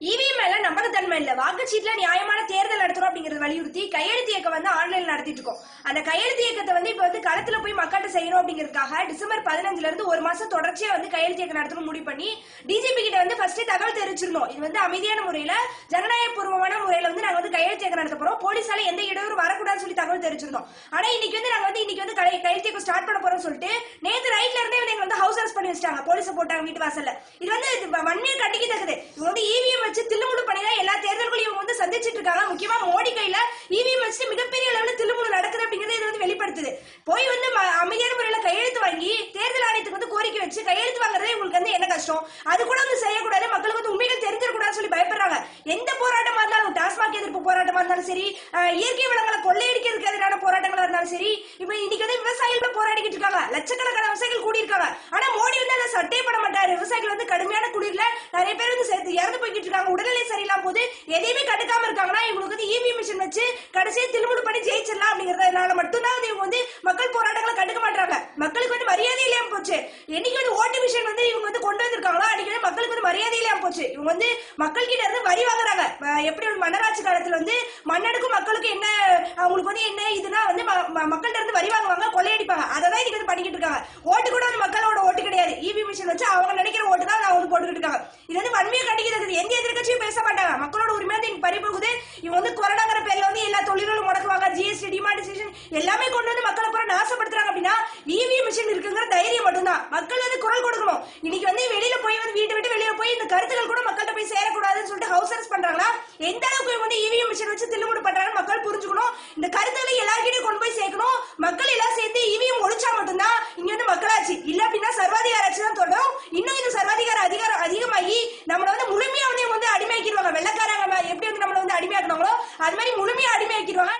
EVM மேல நம்பகத்தன்மை இல்ல. வாக்குச்சீட்டுல நியாயமான தேர்தல் நடத்துறோம் அப்படிங்கறது வலியுறுத்தி கையெழுத்து இயக்கம் வந்து ஆன்லைன்ல நடத்திட்டு இருக்கோம். அந்த கையெழுத்து இயக்கத்தை வந்து இப்ப வந்து இடத்துல போய் மக்கள்கிட்ட செய்யணும் அப்படிங்கிறதுக்காக டிசம்பர் பதினஞ்சுல இருந்து ஒரு மாசம் தொடர்ச்சியா வந்து கையெழுத்து இயக்கம் நடத்தணும் முடிவு பண்ணி டிஜிபி கிட்ட வந்து ஃபர்ஸ்ட் தகவல் தெரிவிச்சிருந்தோம். இது வந்து அமைதியான முறையில ஜனநாயக பூர்வமான முறையில வந்து நாங்க வந்து கையெழுத்து இயக்கம் நடத்த போறோம். போலீஸால எந்த இடையூறு வரக்கூடாதுன்னு சொல்லி தகவல் தெரிவிச்சிருந்தோம். ஆனா இன்னைக்கு வந்து நாங்க வந்து இன்னைக்கு வந்து கையெழுத்து இயக்கம் ஸ்டார்ட் பண்ண போறோம்னு சொல்லிட்டு நேத்து ரைட்ல இருந்தே வந்து வந்து ஹவுஸ் அரெஸ்ட் பண்ணி வச்சிட்டாங்க போலீஸ் போட்டாங்க வீட்டு வாசல்ல இது வந்து வன்மையை வ- வன்மையை இது வந்து இவிஎம் வச்சு தில்லுமுடு பண்ணி தான் எல்லா தேர்தல்களையும் இவங்க வந்து சந்திச்சிட்டு இருக்காங்க முக்கியமா மோடி கையில இவிஎம் வச்சு மிகப்பெரிய அளவுல தில்லுமுழு நடக்குது அப்படிங்கறது இது வந்து வெளிப்படுத்துது போய் வந்து ம- அமைதியான முறையில கையெழுத்து வாங்கி தேர்தல் ஆணையத்துக்கு வந்து கோரிக்கை வச்சு கையெழுத்து வாங்குறதே உங்களுக்கு வந்து என்ன கஷ்டம்? அது கூட வந்து செய்யக்கூடாது மக்களுக்கு வந்து உண்மைகள் தெரிஞ்சிடக்கூடாதுன்னு சொல்லி பயப்படுறாங்க. எந்த போராட்டமா இருந்தாலும் டாஸ்மாக் எதிர்ப்பு போராட்டமா இருந்தாலும் சரி இயற்கை வளங்களை கொள்ளையடிக்கிறதுக்கு எதிரான போராட்டங்களா இருந்தாலும் சரி இப்ப இன்னைக்கு வந்து விவசாயிகள் போராடிக்கிட்டு இருக்காங்க. லட்சக்கணக்கான விவசாயிகள் கூடி இருக்காங்க ஆனா மோடி வந்து அதை சட்டே பண்ண மாட்டாரு. விவசாயிகள் வந்து கடுமையான குளிர்ல நிறைய பேர் வந்து சேர்த்து இறந்து போய்கிட்டு இருக்காங்க. உடல்நிலை சரியில்லாம போது எதையுமே கண்டுக்காம இருக்காங்கன்னா இவங்களுக்கு வந்து இவி மிஷின் வச்சு கடைசியை திருமணம் பண்ணி ஜெயிச்சிடலாம் அப்படிங்கறதுனால மட்டும்தான் வந்து இவங்க வந்து மக்கள் போராட்டங்களை கண்டுக்க மாட்டாங்க மக்களுக்கு வந்து மரியாதை இல்லாம போச்சு என்னைக்கு வந்து ஓட்டு மிஷின் வந்து இவங்க வந்து கொண்டு வந்திருக்காங்களோ அன்னைக்கு வந்து மக்களுக்கு வந்து மரியாதை இல்லாம போச்சு. இவங்க வந்து மக்கள் கிட்ட இருந்து வரி வாங்குறாங்க. எப்படி ஒரு மன்னராட்சி காலத்துல வந்து மன்னனுக்கும் மக்களுக்கும் என்ன அவங்களுக்கு வந்து என்ன இதுனா வந்து ம- மக்கள்கிட்ட இருந்து வரி வாங்குவாங்க கொள்ளையடிப்பாங்க. அதை தான் இன்னைக்கு வந்து பண்ணிக்கிட்டு இருக்காங்க. ஓட்டு கூட வந்து மக்களோட ஓட்டு கிடையாது. இவி மிஷின் வச்சு அவங்க நினைக்கிற ஓட்டு தான் அவங்க வந்து போட்டுக்கிட்டு இருக்காங்க. இது வந்து வன்மையை கண்டிக்கிறது எந்த எதிர்கட்சியும் பேச மாட்டாங்க. மக்களோட உரிமை வந்து இன்னைக்கு பறிபோகுது இவங்க வந்து கொரோனாங்கிற பேர்ல வந்து எல்லா தொழில்களும் முடக்குவாங்க. ஜிஎஸ்டி டிமாண்டிசேஷன் எல்லாமே கொண்டு வந்து மக்களை பூரா நாசப்படுத்துறாங்க அப்படின்னா இவி மிஷின் இருக்குங்கிற தைரியம் மட்டும்தான். மக்கள் வந்து குரல் கொடுக்கணும். இன்னைக்கு வந்து வெளியில போய் வந்து வீட்டை விட்டு வெளியில போய் இந்த கருத்துக்கள் கூட மக்கள்கிட்ட போய் சேரக்கூடாதுன்னு சொல்லிட்டு ஹவுஸ் அரெஸ்ட் பண்றாங்களா? எந்த அளவுக்கு வந்து இவிஎம் மிஷின் வச்சு தில்லுமுடு பண்றாங்கன்னு மக்கள் புரிஞ்சுக்கணும். இந்த கருத்துக்களை எல்லாருக்கிட்டையும் கொண்டு போய் சேர்க்கணும். மக்கள் எல்லாம் சேர்ந்து இவிஎம் ஒழிச்சா மட்டும்தான் இங்க வந்து மக்களாட்சி. இல்ல அப்படின்னா சர்வாதிகார ஆட்சி தான் தொடரும். இன்னும் இந்த சர்வாதிகார அதிகாரம் அதிகமாகி நம்மள வந்து முழுமையா வந்து வந்து அடிமையாக்கிடுவாங்க. வெள்ளக்காரங்க எப்படி வந்து நம்மள வந்து அடிமையாக்குனாங்களோ அது மாதிரி முழுமையா அடிமையாக்கிடுவாங்க.